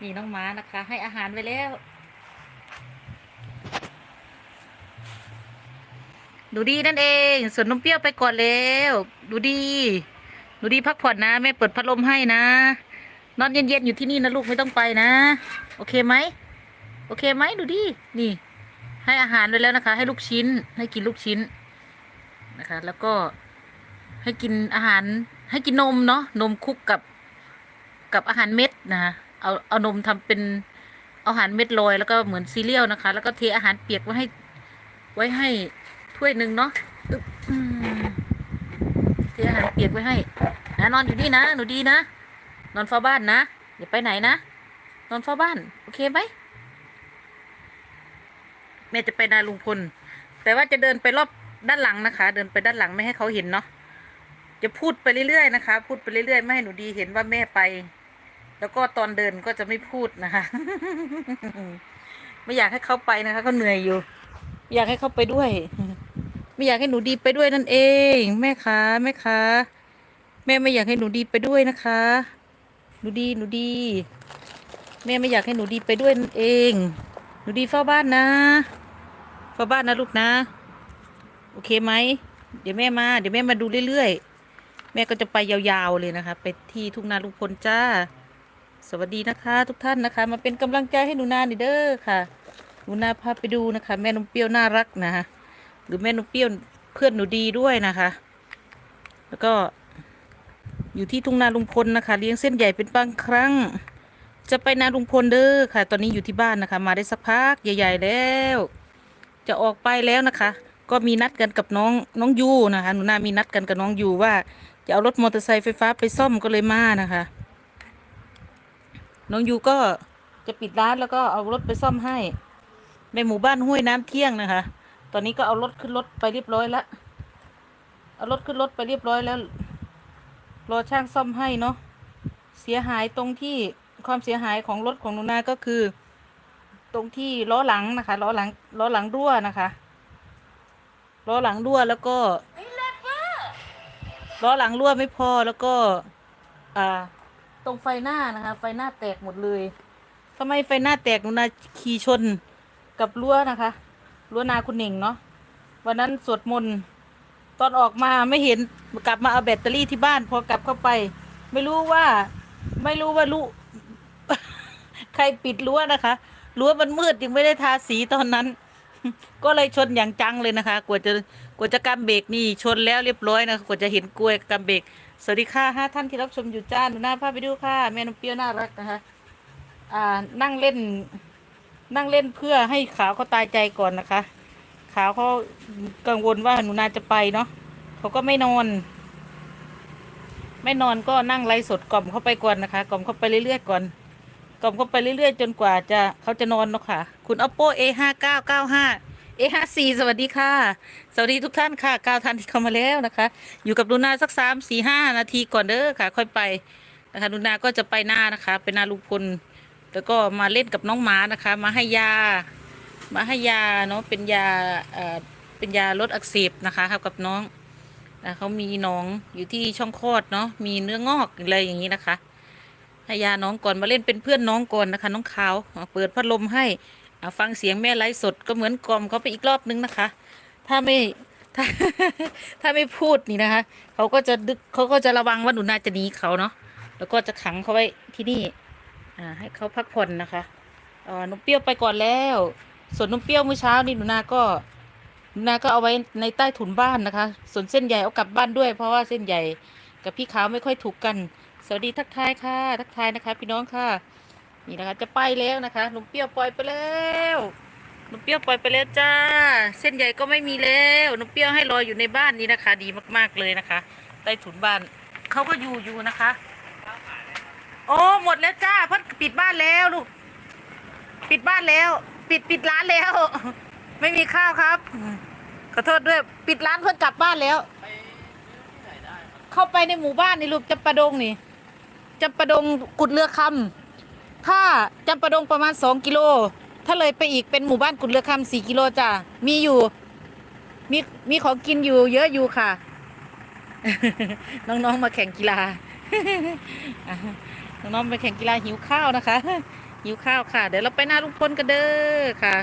นี่น้องม้านะคะ ให้อาหารไปแล้ว ดูดีนั่นเอง ส่วนนมเปรี้ยวไปก่อนแล้ว ดูดี ดูดีพักผ่อนนะแม่เปิดพัดลมให้นะ นอนเย็นๆอยู่ที่นี่นะลูกไม่ต้องไปนะ โอเคไหม โอเคไหมดูดี นี่ ให้อาหารไปแล้วนะคะ ให้ลูกชิ้น ให้กินลูกชิ้นนะคะ แล้วก็ให้กินอาหาร ให้กินนมเนาะ นมคุกกับกับอาหารเม็ดนะคะ เอาเอานมทำเป็นเอาอาหารเม็ดโรยแล้วก็เหมือนซีเรียลนะคะ แล้วก็เทอาหารเปียกไว้ให้ ไว้ให้ถ้วยหนึ่งเนาะเทอาหารเปียกไว้ให้นะนอนอยู่นี่นะหนูดีนะนอนเฝ้าบ้านนะอย่าไปไหนนะนอนเฝ้าบ้านโอเคไหมแม่จะไปนาลุงพลแต่ว่าจะเดินไปรอบด้านหลังนะคะ เดินไปด้านหลังไม่ให้เขาเห็นเนาะจะพูดไปเรื่อยๆนะคะ พูดไปเรื่อยๆไม่ให้หนูดีเห็นว่าแม่ไป แล้วก็ตอนเดินก็จะไม่พูดนะคะ ไม่อยากให้เขาไปนะคะเขาเหนื่อยอยู่ อยากให้เขาไปด้วย ไม่อยากให้หนูดีไปด้วยนั่นเอง แม่คะแม่คะแม่ไม่อยากให้หนูดีไปด้วยนะคะ หนูดีหนูดี แม่ไม่อยากให้หนูดีไปด้วยนั่นเอง หนูดีเฝ้าบ้านนะเฝ้าบ้านนะลูกนะ โอเคไหมเดี๋ยวแม่มา เดี๋ยวแม่มาดูเรื่อยๆ แม่ก็จะไปยาวๆเลยนะคะ ไปที่ทุ่งนาลุงพลจ้า สวัสดีนะคะ ทุกท่านนะคะ มาเป็นกำลังใจให้หนูนาหน่อยเด้อค่ะหนูนาพาไปดูนะคะ แม่นมเปรี้ยวน่ารักนะคะหรือแม่นมเปรี้ยวเพื่อนหนูดีด้วยนะคะ แล้วก็อยู่ที่ทุ่งนาลุงพลนะคะ เลี้ยงเส้นใหญ่เป็นบางครั้ง จะไปนาลุงพลเด้อค่ะ ตอนนี้อยู่ที่บ้านนะคะ มาได้สักพักใหญ่ ๆ แล้ว จะออกไปแล้วนะคะ ก็มีนัดกันกับน้องน้องยูนะคะ หนูนามีนัดกันกับน้องยูว่าจะเอารถมอเตอร์ไซค์ไฟฟ้าไปซ่อมก็เลยมานะคะ น้องยูก็จะปิดร้านแล้วก็เอารถไปซ่อมให้ ในหมู่บ้านห้วยน้ำเที่ยงนะคะ ตอนนี้ก็เอารถขึ้นรถไปเรียบร้อยแล้วเอารถขึ้นรถไปเรียบร้อยแล้วรอช่างซ่อมให้เนาะเสียหายตรงที่ความเสียหายของรถของหนูนาก็คือ ตรงที่ล้อหลังนะคะล้อหลังล้อหลังรั่วนะคะล้อหลังรั่วแล้วก็ล้อหลังรั่วไม่พอแล้วก็ อ่า ตรงไฟหน้านะคะ ไฟหน้าแตกหมดเลยทำไมไฟหน้าแตกหนูนาขี่ชนกับรั้วนะคะรั้วนาคุณเหน่งเนาะวันนั้นสวดมนต์ตอนออกมาไม่เห็นกลับมาเอาแบตเตอรี่ที่บ้าน พอกลับเข้าไป ไม่รู้ว่า ไม่รู้ว่าลูใครปิดรั้วนะคะรั้วมันมืดยังไม่ได้ทาสีตอนนั้น ก็เลยชนอย่างจังเลยนะคะ กว่าจะกว่าจะกำเบรกนี่ชนแล้วเรียบร้อยนะคะ กว่าจะเห็นกล้วยกำเบรกสวัสดีค่ะห้าท่านที่รับชมอยู่จ้าหนูหน้าพาไปดูค่ะแม่นมเปรี้ยวน่ารักนะคะ อ่านั่งเล่น นั่งเล่นเพื่อให้ขาวเขาตายใจก่อนนะคะ ขาวเขากังวลว่าหนูนาจะไปเนาะเขาก็ไม่นอน ไม่นอนก็นั่งไล่สดกล่อมเข้าไปก่อนนะคะ กล่อมเข้าไปเรื่อยๆก่อน ล่อมเข้าไปเรื่อยๆ จนกว่าจะเขาจะนอนเนาะค่ะ คุณ oppo a ห้าเก้าเก้าห้า a ห้าสี่สวัสดีค่ะ สวัสดีทุกท่านค่ะเก้าท่านที่เข้ามาแล้วนะคะ อยู่กับดูนาสักสามสี่ห้านาทีก่อนเด้อค่ะ ค่อยไปนะคะดูนาก็จะไปหน้านะคะไปหน้าลุงพลแล้วก็มาเล่นกับน้องหมานะคะ มาให้ยา มาให้ยาเนาะเป็นยาเอ่อเป็นยาลดอักเสบนะคะครับกับน้องอ่าเขามีหน้องอยู่ที่ช่องคลอดเนาะมีเนื้องอกอะไรอย่างนี้นะคะ ให้ยาน้องก่อนมาเล่นเป็นเพื่อนน้องก่อนนะคะ น้องขาวอ่าเปิดพัดลมให้อ่าฟังเสียงแม่ไลฟ์สดก็เหมือนกล่อมเขาไปอีกรอบนึงนะคะ ถ้าไม่ถ้าถ้าไม่พูดนี่นะคะเขาก็จะดึกเขาก็จะระวังว่าหนูน่าจะหนีเขาเนาะแล้วก็จะขังเขาไว้ที่นี่อ่าให้เขาพักผ่อนนะคะเออนุ่มเปรี้ยวไปก่อนแล้ว ส่วนนุ่มเปรี้ยวเมื่อเช้านี่หนูนาก็หนูนาก็เอาไว้ในใต้ถุนบ้านนะคะ ส่วนเส้นใหญ่เอากลับบ้านด้วย เพราะว่าเส้นใหญ่กับพี่ขาวไม่ค่อยถูกกัน สวัสดีทักทายค่ะ ทักทายนะคะ พี่น้องค่ะ นี่นะคะ จะไปแล้วนะคะนุ่มเปรี้ยวปล่อยไปแล้วนุ่มเปรี้ยวปล่อยไปแล้วจ้า เส้นใหญ่ก็ไม่มีแล้วนุ่มเปรี้ยวให้รอยอยู่ในบ้านนี้นะคะ ดีมากๆเลยนะคะใต้ถุนบ้านเขาก็อยู่อยู่นะคะ โอ้หมดแล้วจ้าพิ่นปิดบ้านแล้วลูกปิดบ้านแล้ว ปิดปิดร้านแล้ว ไม่มีข้าวครับขอโทษด้วยปิดร้านเพื่อนกลับบ้านแล้ว เข้าไปในหมู่บ้านนี่ลูกจำปาดงนี่ จำปาดงกุดเรือคำถ้าจำปาดงประมาณสองกิโล ถ้าเลยไปอีกเป็นหมู่บ้านกุดเรือคำสี่กิโลจ้ามีอยู่ มีมีของกินอยู่ เยอะอยู่ค่ะ น้องๆมาแข่งกีฬา น้องๆไปแข่งกีฬาหิวข้าวนะคะหิวข้าวค่ะ เดี๋ยวเราไปหน้าลุงพลกันเด้อค่ะ